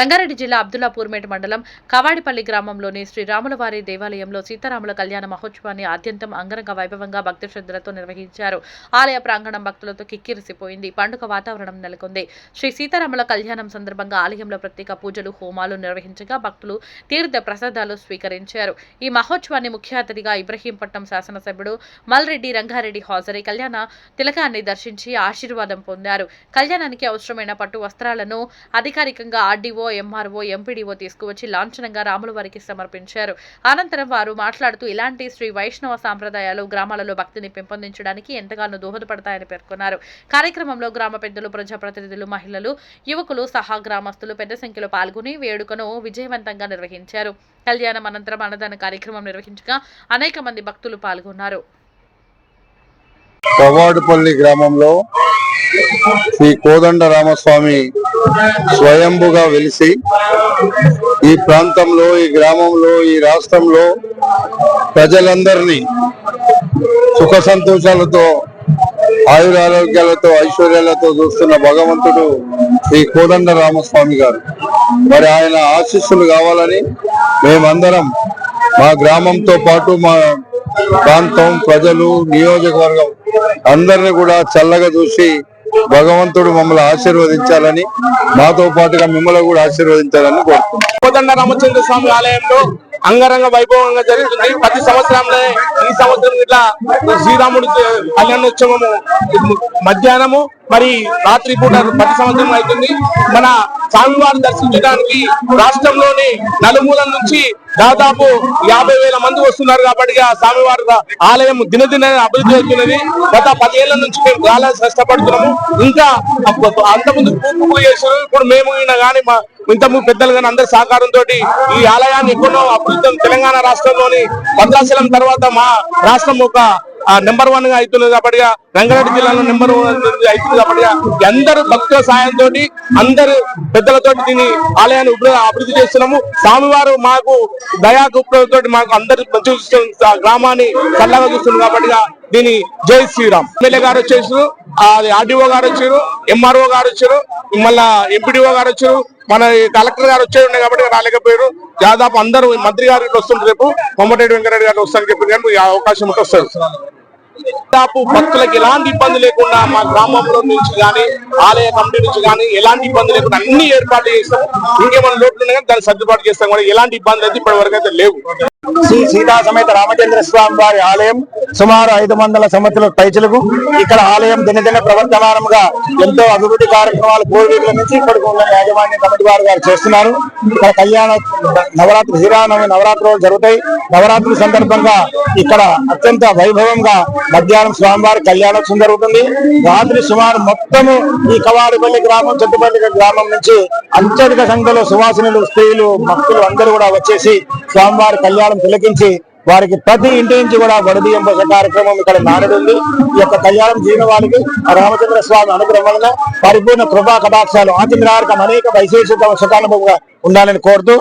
రంగారెడ్డి జిల్లా అబ్దుల్లాపూర్మేట మండలం కవాడిపల్లి గ్రామంలోని శ్రీరాములవారి దేవాలయంలో సీతారాముల కళ్యాణ మహోత్సవాన్ని ఆద్యంతం అంగరంగ వైభవంగా భక్తి శ్రద్ధలతో నిర్వహించారు. ఆలయ ప్రాంగణం భక్తులతో కిక్కిరిసిపోయింది. పండుగ వాతావరణం నెలకొంది. శ్రీ సీతారాముల కళ్యాణం సందర్భంగా ఆలయంలో ప్రత్యేక పూజలు హోమాలు నిర్వహించగా భక్తులు తీర్థ ప్రసాదాలు స్వీకరించారు. ఈ మహోత్సవాన్ని ముఖ్య అతిథిగా ఇబ్రహీంపట్నం శాసనసభ్యుడు మల్రెడ్డి రంగారెడ్డి హాజరై కళ్యాణ తిలకాన్ని దర్శించి ఆశీర్వాదం పొందారు. కళ్యాణానికి అవసరమైన పట్టు వస్త్రాలను అధికారికంగా ఆర్డీఓ ఎంఆర్ఓ ఎంపీడీఓ తీసుకువచ్చి లాంఛనంగా రాముల వారికి సమర్పించారు. అనంతరం వారు మాట్లాడుతూ ఇలాంటి శ్రీ వైష్ణవ సాంప్రదాయాలు గ్రామాలలో భక్తిని పెంపొందించడానికి ఎంతగానో దోహదపడతాయని పేర్కొన్నారు. కార్యక్రమంలో గ్రామ పెద్దలు ప్రజాప్రతినిధులు మహిళలు యువకులు సహా గ్రామస్తులు పెద్ద సంఖ్యలో పాల్గొని వేడుకను విజయవంతంగా నిర్వహించారు. కళ్యాణం అనంతరం అన్నదాన కార్యక్రమం నిర్వహించగా అనేక మంది భక్తులు పాల్గొన్నారు. పవాడుపల్లి గ్రామంలో శ్రీ కోదండ రామస్వామి స్వయంభుగా వెలిసి ఈ ప్రాంతంలో ఈ గ్రామంలో ఈ రాష్ట్రంలో ప్రజలందరినీ సుఖ సంతోషాలతో ఆయురారోగ్యాలతో ఐశ్వర్యాలతో చూస్తున్న భగవంతుడు శ్రీ కోదండ రామస్వామి గారు. మరి ఆయన ఆశీస్సులు కావాలని మేమందరం మా గ్రామంతో పాటు మా ప్రాంతం ప్రజలు నియోజకవర్గం అందరిని కూడా చల్లగా చూసి భగవంతుడు మమ్మల్ని ఆశీర్వదించాలని మాతో పాటుగా మిమ్మల్ని కూడా ఆశీర్వదించాలని కోరుతున్నాం కోదండ రామచంద్ర స్వామి ఆలయంలో అంగరంగ వైభవంగా జరుగుతుంది. ప్రతి సంవత్సరంలో ఈ సంవత్సరం ఇట్లా శ్రీరాముడి కళ్యాణోత్సవము మధ్యాహ్నము మరి రాత్రి పూట ప్రతి సంవత్సరం అవుతుంది. మన స్వామివారిని దర్శించడానికి రాష్ట్రంలోని నలుమూల నుంచి దాదాపు యాభై వేల మంది వస్తున్నారు కాబట్టి ఆ స్వామివారి ఆలయం దినదిన అభివృద్ధి అవుతున్నది. గత పదేళ్ళ నుంచి మేము చాలా కష్టపడుతున్నాము. ఇంకా అంతకుముందు పూర్తి చేసారు ఇప్పుడు మేము ఈయన కానీ మా ఇంతకు పెద్దలు కానీ అందరి సహకారంతో ఈ ఆలయాన్ని ఎక్కడో అభివృద్ధి తెలంగాణ రాష్ట్రంలోని భద్రాచలం తర్వాత మా రాష్ట్రం ఒక నెంబర్ వన్గా అవుతున్నది కాబట్టి రంగారెడ్డి జిల్లాలో నెంబర్ వన్ అవుతుంది కాబట్టి అందరు భక్తుల సాయంతో అందరు పెద్దలతో దీని ఆలయాన్ని అభివృద్ధి చేస్తున్నాము. స్వామివారు మాకు దయా తోటి మాకు అందరు మంచి చూస్తున్న గ్రామాన్ని చల్లగా చూస్తుంది కాబట్టి దీని జై శ్రీరామ్. ఎమ్మెల్యే గారు వచ్చేసారు. అది ఆర్డీఓ గారు వచ్చారు ఎంఆర్ఓ గారు వచ్చారు మళ్ళా ఎంపీడీఓ గారు వచ్చారు మన కలెక్టర్ గారు వచ్చే ఉన్నాయి కాబట్టి రాలేకపోయారు. దాదాపు అందరూ మంత్రి గారు వస్తుంటారు రేపు కొమ్మటేటి వెంకటరెడ్డి గారు వస్తారని చెప్పి కానీ అవకాశం ఉంటే వస్తారు దాదాపు భక్తులకు ఎలాంటి ఇబ్బంది లేకుండా మా గ్రామంలో నుంచి కానీ ఆలయ కమిటీ నుంచి కానీ ఎలాంటి ఇబ్బంది లేకుండా అన్ని ఏర్పాట్లు చేస్తాం. ఇంకేమైనా లోపల ఉన్నా కానీ దాన్ని సర్దుబాటు చేస్తాం కూడా. ఎలాంటి ఇబ్బంది అయితే ఇప్పటి వరకు అయితే లేవు. శ్రీ సీతా సమేత రామచంద్ర స్వామి వారి ఆలయం సుమారు ఐదు వందల సంవత్సరాల పైచలకు ఇక్కడ ఆలయం దినదిన ప్రవర్తమానంగా ఎంతో అభివృద్ధి కార్యక్రమాలు పూర్వీకుల నుంచి ఇప్పటికి ఉన్న యాజమాన్య కమిటీ వారు గారు చేస్తున్నారు. ఇక్కడ కళ్యాణ నవరాత్రి శ్రీరామనవమి నవరాత్రులు జరుగుతాయి. నవరాత్రుల సందర్భంగా ఇక్కడ అత్యంత వైభవంగా మధ్యాహ్నం స్వామివారి కళ్యాణోత్సవం జరుగుతుంది. రాత్రి సుమారు మొత్తము ఈ కవాడిపల్లి గ్రామం చెట్టుపల్లి గ్రామం నుంచి అత్యధిక సంఖ్యలో సువాసినులు స్త్రీలు భక్తులు అందరూ కూడా వచ్చేసి స్వామివారి కళ్యాణం తిలకించి వారికి ప్రతి ఇంటి నుంచి కూడా వడదీయం పోసే కార్యక్రమం ఇక్కడ నానుడుంది ఈ యొక్క కళ్యాణం జీవన వారికి రామచంద్ర స్వామి అనుగ్రహం వలన పరిపూర్ణ కృపా కటాక్షాలు ఆచంద్రార్కం అనేక వైశేషిక సుఖానుభవంగా ఉండాలని కోరుతూ